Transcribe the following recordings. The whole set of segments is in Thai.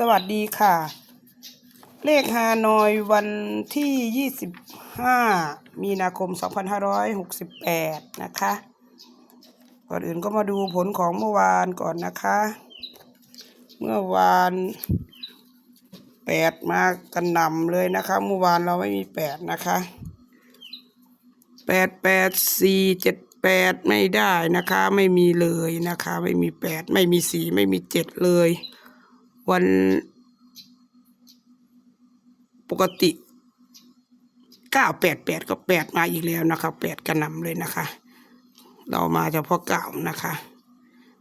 สวัสดีค่ะ เลขฮานอยวันที่ 25 มีนาคม 2568 นะคะ ก่อนอื่นก็มาดูผลของเมื่อวานก่อนนะคะ เมื่อวานแปดมากันนำเลยนะคะ เมื่อวานเราไม่มีแปดนะคะแปดแปดสี่เจ็ดแปดไม่ได้นะคะ ไม่มีเลยนะคะ ไม่มีแปดไม่มีสี่ไม่มีเจ็ดเลย วันปกติเก้าแปดแปดก็แปดมาอีกแล้วนะคะแปดกระนำเลยนะคะ เรามาเฉพาะเก้านะคะ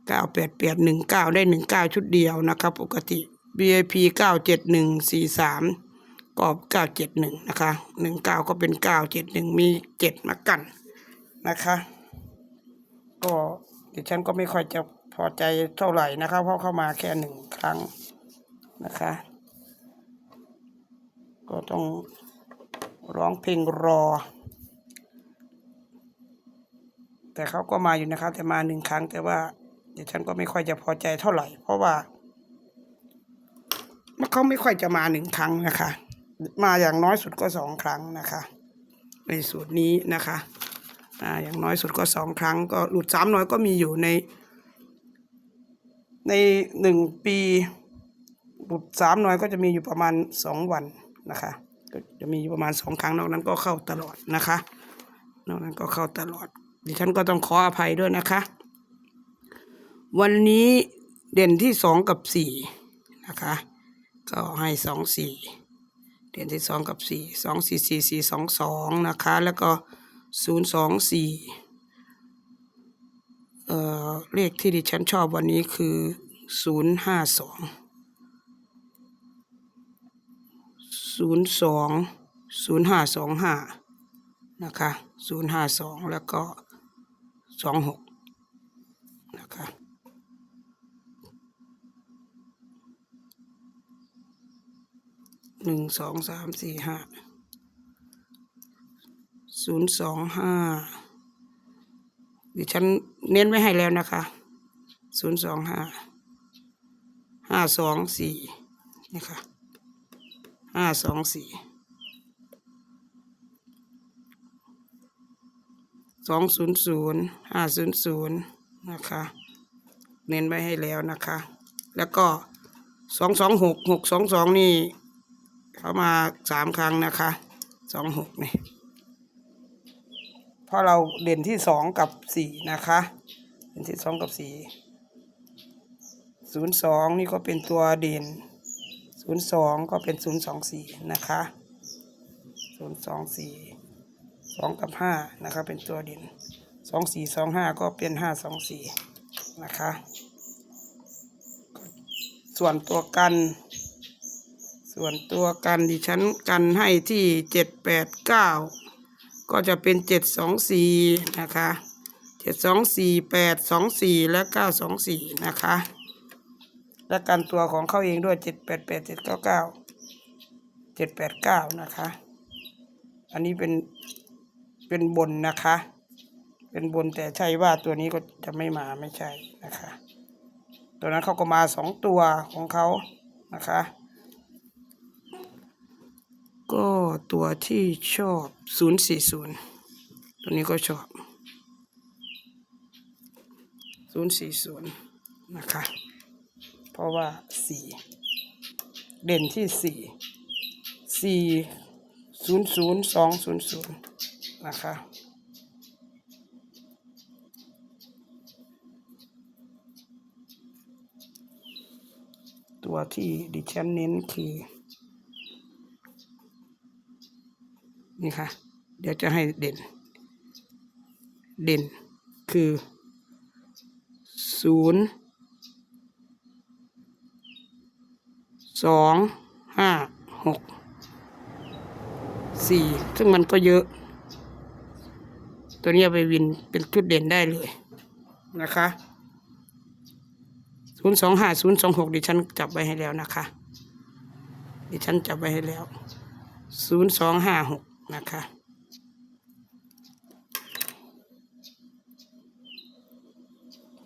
เก้าแปดแปดหนึ่งเก้าได้หนึ่งเก้าชุดเดียวนะคะปกติ VIP เก้าเจ็ดหนึ่งสี่สามก็เก้าเจ็ดหนึ่งนะคะหนึ่งเก้าก็เป็นเก้าเจ็ดหนึ่งมีเจ็ดมากันนะคะ ก็ดิฉันก็ไม่ค่อยจะพอใจเท่าไหร่นะคะเพราะเข้ามาแค่หนึ่งครั้ง นะคะ ก็ต้องร้องเพลงรอ แต่เขาก็มาอยู่นะครับ แต่มาหนึ่งครั้งแต่ว่าเดิฉันก็ไม่ค่อยจะพอใจเท่าไหร่ เพราะว่าเขาไม่ค่อยจะมาหนึ่งครั้งนะคะ มาอย่างน้อยสุดก็สองครั้งนะคะ ในสูตรนี้นะคะอ่าอย่างน้อยสุดก็สองครั้ง ก็หลุดสามน้อยก็มีอยู่ใน ในหนึ่งปี หลุดสามหน่วยก็จะมีอยู่ประมาณสองวันนะคะก็จะมีอยู่ประมาณสองครั้งนอกนั้นก็เข้าตลอดนะคะ นอกนั้นก็เข้าตลอด ดิฉันก็ต้องขออภัยด้วยนะคะ วันนี้เด่นที่สองกับสี่นะคะก็ให้สองสี่เด่นที่สองกับสี่สองสี่สี่สี่สองสองนะคะ แล้วก็ศูนย์สองสี่เอ่อเลขที่ดิฉันชอบวันนี้คือศูนย์ห้าสอง ศูนย์สองศูนย์ห้าสองห้านะคะศูนย์ห้าสองแล้วก็สองหกนะคะหนึ่งสองสามสี่ห้าศูนย์สองห้าดิฉันเน้นไว้ให้แล้วนะคะศูนย์สองห้าห้าสองสี่นี่ค่ะ ห้าสองสี่สองศูนย์ศูนย์ห้าศูนย์ศูนย์นะคะ เน้นไว้ให้แล้วนะคะ แล้วก็สองสองหกหกสองสองนี่ เขามาสามครั้งนะคะสองหกนี่เพราะเราเด่นที่สองกับสี่นะคะเด่นที่สองกับสี่ศูนย์สองนี่ก็เป็นตัวเด่น ศูนย์สองก็เป็นศูนย์สองสี่นะคะศูนย์สองสี่สองกับห้านะคะเป็นตัวเด่นสองสี่สองห้าก็เป็นห้าสองสี่นะคะส่วนตัวกัน ส่วนตัวกันดิฉันกันให้ที่เจ็ดแปดเก้าก็จะเป็นเจ็ดสองสี่นะคะเจ็ดสองสี่แปดสองสี่และเก้าสองสี่นะคะ และกันตัวของเขาเองด้วยเจ็ดแปดแปดเจ็ดเก้าเก้าเจ็ดแปดเก้านะคะ อันนี้เป็นเป็นบนนะคะ เป็นบนแต่ใช่ว่าตัวนี้ก็จะไม่มาไม่ใช่นะคะ ตัวนั้นเขาก็มาสองตัวของเขานะคะ ก็ตัวที่ชอบ040ตัวนี้ก็ชอบ040นะคะ เพราะว่า4เด่นที่4 4 0 0 2 0 0นะคะตัวที่ดิฉันเน้นคือนี่ค่ะ เดี๋ยวจะให้เด่น เด่นคือศูนย์ สองห้าหกสี่ซึ่งมันก็เยอะ ตัวนี้ไปวินเป็นชุดเด่นได้เลยนะคะศูนย์สองห้าศูนย์สองหกดิฉันจับไว้ให้แล้วนะคะ ดิฉันจับไว้ให้แล้วศูนย์สองห้าหกนะคะ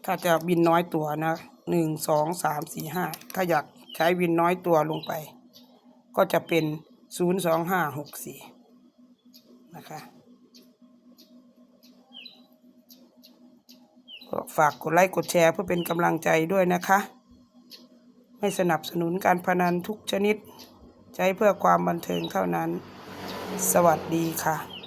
ถ้าจะบินน้อยตัวนะหนึ่งสองสามสี่ห้าถ้าอยาก ช้วินน้อยตัวลงไป ก็จะเป็นศูนย์สองห้าหกสี่นะคะฝากกดไลค์กดแชร์เพื่อเป็นกำลังใจด้วยนะคะ ไม่สนับสนุนการพนันทุกชนิด ใช้เพื่อความบันเทิงเท่านั้น สวัสดีค่ะ